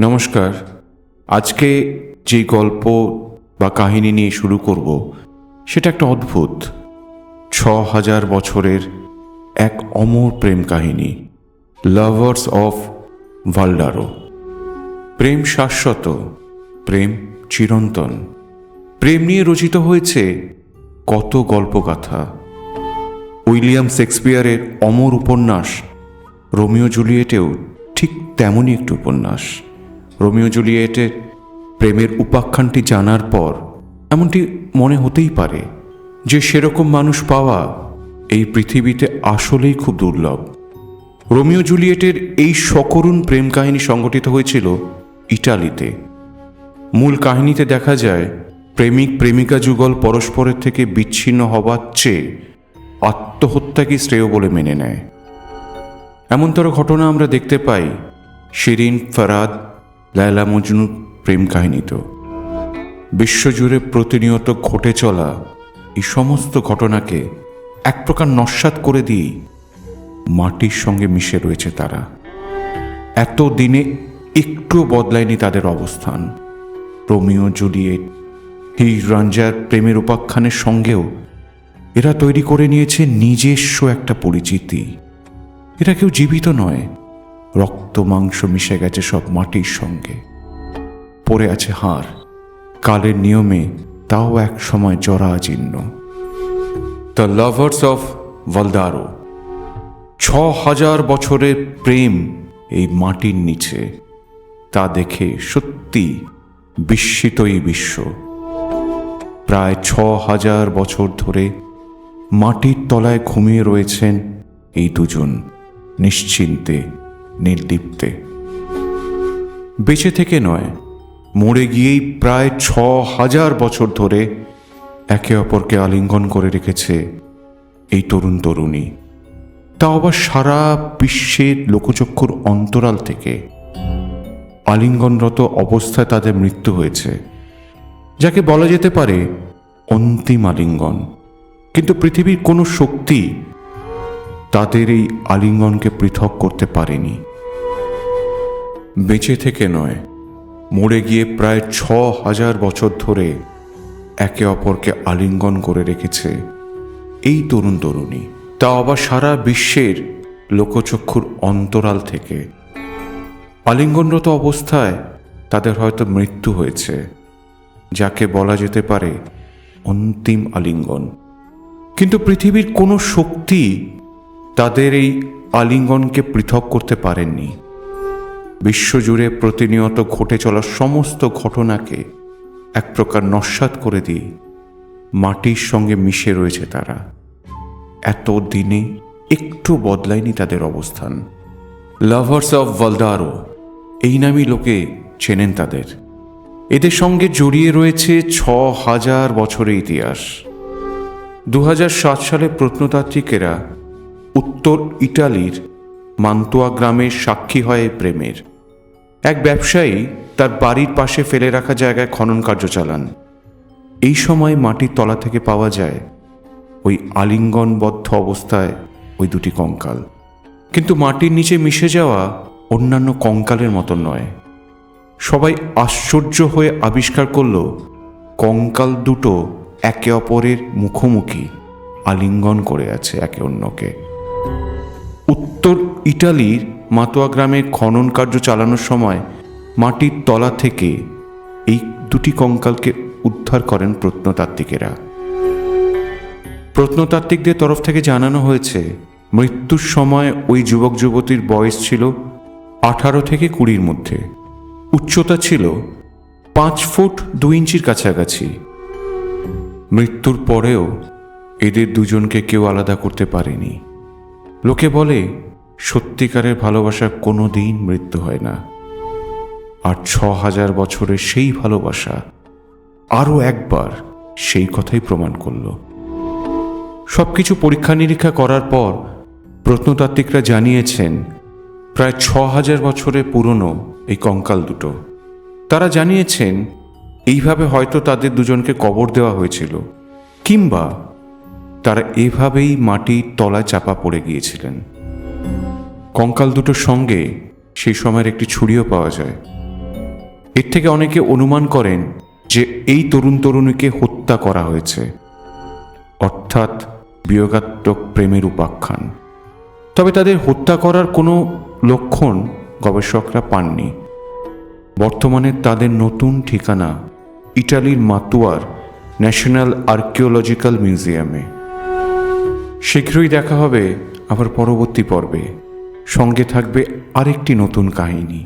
নমস্কার। আজকে যে গল্প বা কাহিনী নিয়ে শুরু করব, সেটা একটা অদ্ভুত। ছ হাজার বছরের এক অমর প্রেম কাহিনী লাভার্স অফ ভাল্ডারো প্রেম শাশ্বত, প্রেম চিরন্তন। প্রেম নিয়ে রচিত হয়েছে কত গল্পগাথা। উইলিয়াম শেক্সপিয়ারের অমর উপন্যাস, রোমিও জুলিয়েটেও ঠিক তেমনই একটি উপন্যাস। রোমিও জুলিয়েটের প্রেমের উপাখ্যানটি জানার পর এমনটি মনে হতেই পারে যে সেরকম মানুষ পাওয়া এই পৃথিবীতে আসলেই খুব দুর্লভ। রোমিও জুলিয়েটের এই সকরুণ প্রেম কাহিনী সংগঠিত হয়েছিল ইটালিতে। মূল কাহিনীতে দেখা যায়, প্রেমিক প্রেমিকা যুগল পরস্পরের থেকে বিচ্ছিন্ন হবার চেয়ে আত্মহত্যাকে শ্রেয় বলে মেনে নেয়। এমনতর ঘটনা আমরা দেখতে পাই শিরিন, ফরাদ লায়লা মজনুর প্রেম কাহিনীতেও বিশ্বজুড়ে প্রতিনিয়ত ঘটে চলা এই সমস্ত ঘটনাকে এক প্রকার নস্বাত করে দিয়েই মাটির সঙ্গে মিশে রয়েছে তারা। এত দিনে একটু বদলায়নি তাদের অবস্থান। রোমিও, জুলিয়েট হি রাঞ্জার প্রেমের উপাখ্যানের সঙ্গেও এরা তৈরি করে নিয়েছে নিজস্ব একটা পরিচিতি। এরা কেউ জীবিত নয় রক্ত, মাংস মিশে গেছে সব মাটির সঙ্গে। পড়ে আছে হাড়। কালের নিয়মে তাও এক সময় জরাজীর্ণ। দ্য লাভার্স অফ ভালদারো ছ হাজার বছরের প্রেম এই মাটির নিচে। তা দেখে সত্যি বিস্মিতই বিশ্ব। প্রায় ছ হাজার বছর ধরে মাটির তলায় ঘুমিয়ে রয়েছেন এই দুজন নিশ্চিন্তে। নির্লিপ্তে। বেঁচে থেকে নয়, মরে গিয়েই প্রায় ছ হাজার বছর ধরে একে অপরকে আলিঙ্গন করে রেখেছে এই তরুণ তরুণী। তা আবার সারা বিশ্বের লোকচক্ষুর অন্তরাল থেকে আলিঙ্গনরত অবস্থায় তাদের মৃত্যু হয়েছে, যাকে বলা যেতে পারে অন্তিম আলিঙ্গন। কিন্তু পৃথিবীর কোনো শক্তি তাদের এই আলিঙ্গনকে পৃথক করতে পারেনি। বেঁচে থেকে নয়, মরে গিয়ে প্রায় ছ হাজার বছর ধরে একে অপরকে আলিঙ্গন করে রেখেছে এই তরুণ তরুণী। তা আবার সারা বিশ্বের লোকচক্ষুর অন্তরাল থেকে। আলিঙ্গনরত অবস্থায় তাদের হয়তো মৃত্যু হয়েছে, যাকে বলা যেতে পারে অন্তিম আলিঙ্গন। কিন্তু পৃথিবীর কোনো শক্তি তাদের এই আলিঙ্গনকে পৃথক করতে পারেননি। বিশ্বজুড়ে প্রতিনিয়ত ঘটে চলা সমস্ত ঘটনাকে এক প্রকার নস্বাত করে দিয়ে মাটির সঙ্গে মিশে রয়েছে তারা। এত দিনে একটু বদলায়নি তাদের অবস্থান। লাভার্স অফ ভালদারো এই নামই লোকে চেনেন তাদের। এদের সঙ্গে জড়িয়ে রয়েছে ছ হাজার বছরের ইতিহাস। দু হাজার সাত সালে প্রত্নতাত্ত্বিকেরা উত্তর ইটালির মান্তুয়া গ্রামের সাক্ষী হয় প্রেমের। এক ব্যবসায়ী তার বাড়ির পাশে ফেলে রাখা জায়গায় খনন কার্য চালান। এই সময় মাটির তলা থেকে পাওয়া যায় ওই আলিঙ্গনবদ্ধ অবস্থায় ওই দুটি কঙ্কাল। কিন্তু মাটির নিচে মিশে যাওয়া অন্যান্য কঙ্কালের মতন নয়। সবাই আশ্চর্য হয়ে আবিষ্কার করল, কঙ্কাল দুটো একে অপরের মুখোমুখি আলিঙ্গন করে আছে একে অন্যকে। উত্তর ইটালির মাতোয়া গ্রামে খনন কার্য চালানোর সময় মাটির তলা থেকে এই দুটি কঙ্কালকে উদ্ধার করেন প্রত্নতাত্ত্বিকেরা। প্রত্নতাত্ত্বিকদের তরফ থেকে জানানো হয়েছে, মৃত্যুর সময় ওই যুবক যুবতীর বয়স ছিল আঠারো থেকে কুড়ির মধ্যে। উচ্চতা ছিল পাঁচ ফুট দু ইঞ্চির কাছাকাছি। মৃত্যুর পরেও এদের দুজনকে কেউ আলাদা করতে পারেনি। লোকে বলে, সত্যিকারের ভালোবাসার কোনো দিন মৃত্যু হয় না। আর ছ হাজার বছরের সেই ভালোবাসা আরও একবার সেই কথাই প্রমাণ করল। সব কিছু পরীক্ষা নিরীক্ষা করার পর প্রত্নতাত্ত্বিকরা জানিয়েছেন, প্রায় ছ হাজার বছরের পুরনো এই কঙ্কাল দুটো। তারা জানিয়েছেন, এইভাবে হয়তো তাদের দুজনকে কবর দেওয়া হয়েছিল, কিংবা তারা এভাবেই মাটির তলায় চাপা পড়ে গিয়েছিলেন। কঙ্কাল দুটোর সঙ্গে সেই সময়ের একটি ছুরিও পাওয়া যায়। এর থেকে অনেকে অনুমান করেন যে এই তরুণ তরুণীকে হত্যা করা হয়েছে। অর্থাৎ বিয়োগাত্মক প্রেমের উপাখ্যান। তবে তাদের হত্যা করার কোনো লক্ষণ গবেষকরা পাননি। বর্তমানে তাদের নতুন ঠিকানা ইটালির মাতুয়ার ন্যাশনাল আর্কিওলজিক্যাল মিউজিয়ামে। শীঘ্রই দেখা হবে আবার পরবর্তী পর্বে। সঙ্গে থাকবে আরেকটি নতুন কাহিনী।